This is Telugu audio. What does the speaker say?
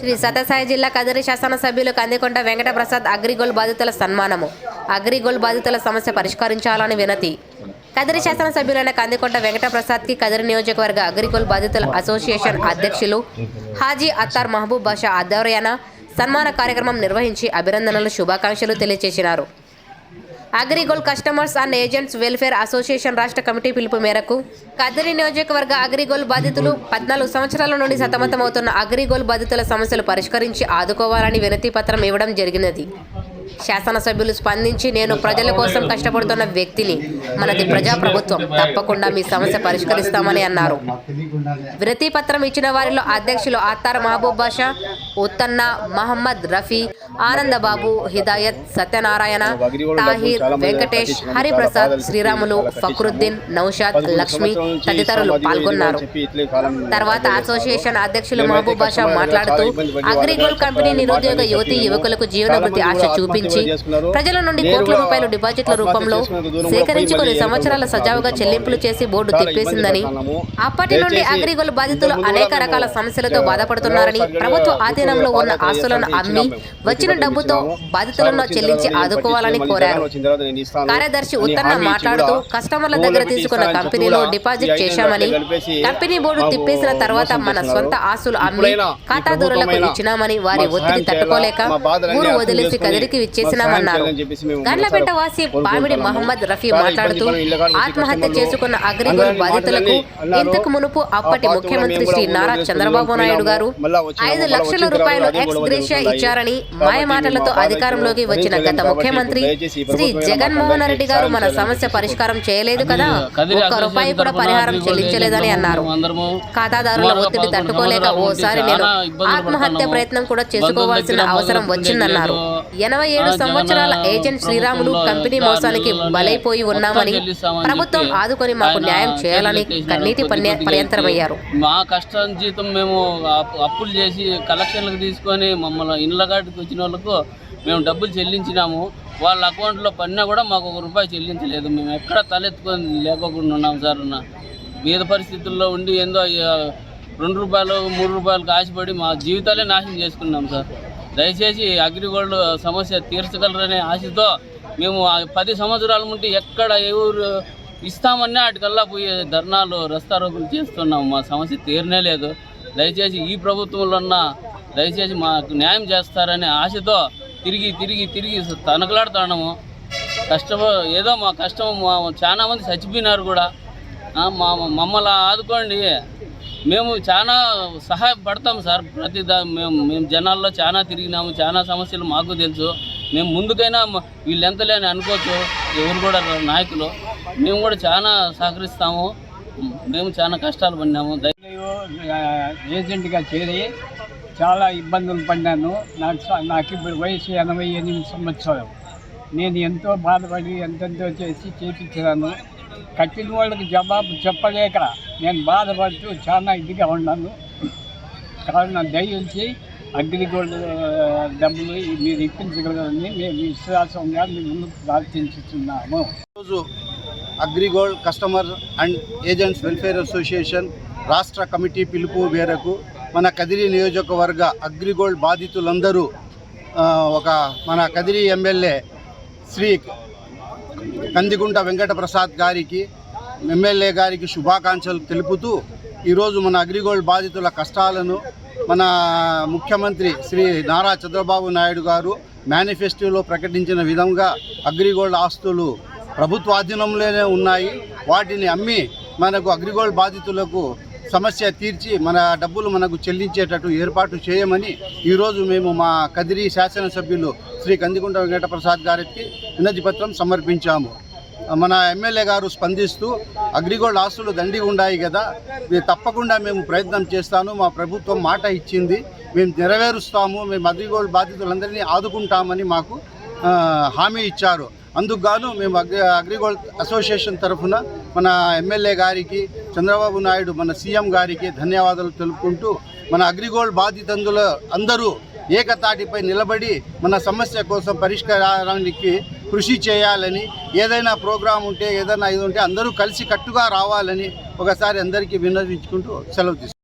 శ్రీ సత్యసాయి జిల్లా కదిరి శాసనసభ్యులు కందికొండ వెంకట ప్రసాద్ అగ్రిగోల్డ్ బాధితుల సన్మానము. అగ్రిగోల్డ్ బాధితుల సమస్య పరిష్కరించాలని వినతి. కదిరి శాసనసభ్యులైన కందికొండ వెంకట ప్రసాద్కి కదిరి నియోజకవర్గ అగ్రిగోల్డ్ బాధితుల అసోసియేషన్ అధ్యక్షులు హాజీ అత్తార్ మహబూబ్ బాషా ఆధ్వర్యాన సన్మాన కార్యక్రమం నిర్వహించి అభినందనలు శుభాకాంక్షలు తెలియజేసినారు Agrigold customers and agents welfare association రాష్ట్ర కమిటీ పిలుపు మేరకు కదిరి నియోజకవర్గ అగ్రిగోల్డ్ బాధితులు పద్నాలుగు సంవత్సరాల నుండి సతమతమవుతున్న అగ్రిగోల్డ్ బాధితుల సమస్యలు పరిష్కరించి ఆదుకోవాలని వినతి పత్రం ఇవ్వడం జరిగినది. శాసనసభ్యులు స్పందించి నేను ప్రజల కోసం కష్టపడుతున్న వ్యక్తిని మనది ప్రజాప్రభుత్వం తప్పకుండా మీ సమస్య పరిష్కరిస్తామని అన్నారు. వినతి పత్రం ఇచ్చిన వారిలో అధ్యక్షులు అత్తార్ మహబూబ్ బాషా ఉత్తన్న మహమ్మద్ రఫీ ఆనందబాబు హిదాయత్ సత్యనారాయణ తాహిర్ వెంకటేష్ హరిప్రసాద్ శ్రీరాములు ఫక్రుద్దీన్ నౌషాద్ లక్ష్మి తదితరులు పాల్గొన్నారు. తర్వాత అసోసియేషన్ అధ్యక్షులు మహబూబ్ బాషా మాట్లాడుతూ అగ్రిగోల్డ్ కంపెనీ నిరుద్యోగ యువతి యువకులకు జీవనభృతి ఆశ చూపించి ప్రజల నుండి కోట్ల రూపాయలు డిపాజిట్ల రూపంలో సేకరించి కొన్ని సంవత్సరాల సజావుగా చెల్లింపులు చేసి బోర్డు తిప్పేసిందని అప్పటి నుండి అగ్రిగోల్డ్ బాధితులు అనేక రకాల సమస్యలతో బాధపడుతున్నారని ప్రభుత్వ ఆధీనంలో ఉన్న ఆస్తులను అమ్మి వచ్చిన డబ్బుతో బాధితులను చెల్లించి ఆదుకోవాలని కోరారు. కార్యదర్శి ఉత్తన్న మాట్లాడుతూ కస్టమర్ల దగ్గర తీసుకున్న కంపెనీలో డిపాజిట్ చేశామని కంపెనీ బోర్డు తిప్పేసిన తర్వాత మన సొంత ఆస్తులు అమ్మి ఖాతాదారులకు ఇచ్చినామని వారి ఒత్తిడి తట్టుకోలేక ఊరు వదిలేసి కదిరికి విచ్చేసినామన్నారు. గండ్లపేట వాసి పామిడి మహమ్మద్ రఫీ మాట్లాడుతూ ఆత్మహత్య చేసుకున్న అగ్రిగోల్డ్ బాధితులకు ఇంతకు మునుపు అప్పటి ముఖ్యమంత్రి శ్రీ నారా చంద్రబాబు నాయుడు గారు ఐదు లక్షల రూపాయలు ఎక్స్ గ్రేషియా ఇచ్చారని మాయమాటలతో అధికారంలోకి వచ్చిన గత ముఖ్యమంత్రి శ్రీ జగన్మోహన్ రెడ్డి గారు మన సమస్య పరిష్కారం చేయలేదు కదా? ఒక్క రూపాయి కూడా పరిహారం చెల్లించలేదని అన్నారు. ఖాతాదారుల ఒత్తిడి తట్టుకోలేక ఓసారి నేను ఆత్మహత్య ప్రయత్నం కూడా చేసుకోవాల్సిన అవసరం వచ్చిందన్నారు. ఎనభై ఏడు సంవత్సరాల ఏజెంట్ శ్రీరాములు కంపెనీ మోసానికి బలైపోయి ఉన్నామని ప్రభుత్వం ఆదుకొని మాకు న్యాయం చేయాలని కన్నీటి పర్య- పర్యంతరమయ్యారు. మా కష్టం జీతం మేము అప్పు- అప్పులు చేసి కలెక్షన్లకు తీసుకొని మమ్మల్ని ఇళ్ళ కాటికి వచ్చిన వాళ్ళకు మేము డబ్బులు చెల్లించినాము. వాళ్ళ అకౌంట్లో పడినా కూడా మాకు ఒక రూపాయి చెల్లించలేదు. మేము ఎక్కడ తలెత్తుకొని లేకోకుండా ఉన్నాం సార్. నా బీద పరిస్థితుల్లో ఉండి ఏందో రెండు రూపాయలు మూడు రూపాయలకు ఆశపడి మా జీవితాలే నాశనం చేసుకున్నాం సార్. దయచేసి అగ్రిగోల్డ్ సమస్య తీర్చగలరనే ఆశతో మేము పది సంవత్సరాల నుండి ఎక్కడ ఎవరు ఇస్తామన్నా వాటికల్లా పోయే ధర్నాలు రస్తారోకులు చేస్తున్నాము మా సమస్య తీరనే లేదు. దయచేసి ఈ ప్రభుత్వంలో ఉన్న దయచేసి మాకు న్యాయం చేస్తారనే ఆశతో తిరిగి తిరిగి తిరిగి తనకలాడుతున్నాము కష్టం ఏదో మా కష్టం మా చాలా మంది చచ్చిపోయినారు కూడా. మా మమ్మల్ని ఆదుకోండి. మేము చాలా సహాయపడతాం సార్. ప్రతి దా మేము మేము జనాల్లో చాలా తిరిగినాము. చాలా సమస్యలు మాకు తెలుసు. మేము ముందుకైనా వీళ్ళు ఎంత లేని అనుకోవచ్చు. ఎవరు కూడా నాయకులు. మేము కూడా చాలా సహకరిస్తాము. మేము చాలా కష్టాలు పడినాము. ఏజెంట్గా చేరి చాలా ఇబ్బందులు పడ్డాను. నాకు స- నాకు ఇప్పుడు వయసు ఎనభై ఎనిమిది సంవత్సరాలు. నేను ఎంతో బాధపడి ఎంతెంతో చేసి చేపించాను. కట్టిన వాళ్ళకి జవాబు చెప్పలేక నేను బాధపడుతూ చాలా ఇదిగా ఉన్నాను. కావున దయించి అగ్రిగోల్డ్ డబ్బులు మీరు ఇప్పించగలరని మేము విశ్వాసంగా మీ ముందు ప్రార్థించుతున్నాము ఈరోజు Agrigold customer and agents welfare association రాష్ట్ర కమిటీ పిలుపు మేరకు మన కదిరి నియోజకవర్గ అగ్రిగోల్డ్ బాధితులందరూ ఒక మన కదిరి ఎమ్మెల్యే శ్రీ కందిగుంట వెంకటప్రసాద్ గారికి ఎమ్మెల్యే గారికి శుభాకాంక్షలు తెలుపుతూ ఈరోజు మన అగ్రిగోల్డ్ బాధితుల కష్టాలను మన ముఖ్యమంత్రి శ్రీ నారా చంద్రబాబు నాయుడు గారు మేనిఫెస్టోలో ప్రకటించిన విధంగా అగ్రిగోల్డ్ ఆస్తులు ప్రభుత్వ ఆధీనంలోనే ఉన్నాయి. వాటిని అమ్మి మనకు అగ్రిగోల్డ్ బాధితులకు సమస్య తీర్చి మన డబ్బులు మనకు చెల్లించేటట్టు ఏర్పాటు చేయమని ఈరోజు మేము మా కదిరి శాసనసభ్యులు శ్రీ కందికుంట వెంకటప్రసాద్ గారికి వినతి పత్రం సమర్పించాము. మన ఎమ్మెల్యే గారు స్పందిస్తూ అగ్రిగోల్డ్ ఆస్తులు దండి ఉన్నాయి కదా తప్పకుండా మేము ప్రయత్నం చేస్తాను మా ప్రభుత్వం మాట ఇచ్చింది మేము నెరవేరుస్తాము మేము అగ్రిగోల్డ్ బాధితులందరినీ ఆదుకుంటామని మాకు హామీ ఇచ్చారు. అందుకుగాను మేము అగ్రి అగ్రిగోల్డ్ అసోసియేషన్ తరఫున మన ఎమ్మెల్యే గారికి చంద్రబాబు నాయుడు మన సీఎం గారికి ధన్యవాదాలు తెలుపుకుంటూ మన అగ్రిగోల్డ్ బాధితులు అందరూ ఏకతాటిపై నిలబడి మన సమస్య కోసం పరిష్కారానికి కృషి చేయాలని ఏదైనా ప్రోగ్రాం ఉంటే ఏదైనా ఇది ఉంటే అందరూ కలిసి కట్టుగా రావాలని ఒకసారి అందరికీ విన్నవించుకుంటూ సెలవు తీసుకుంటాం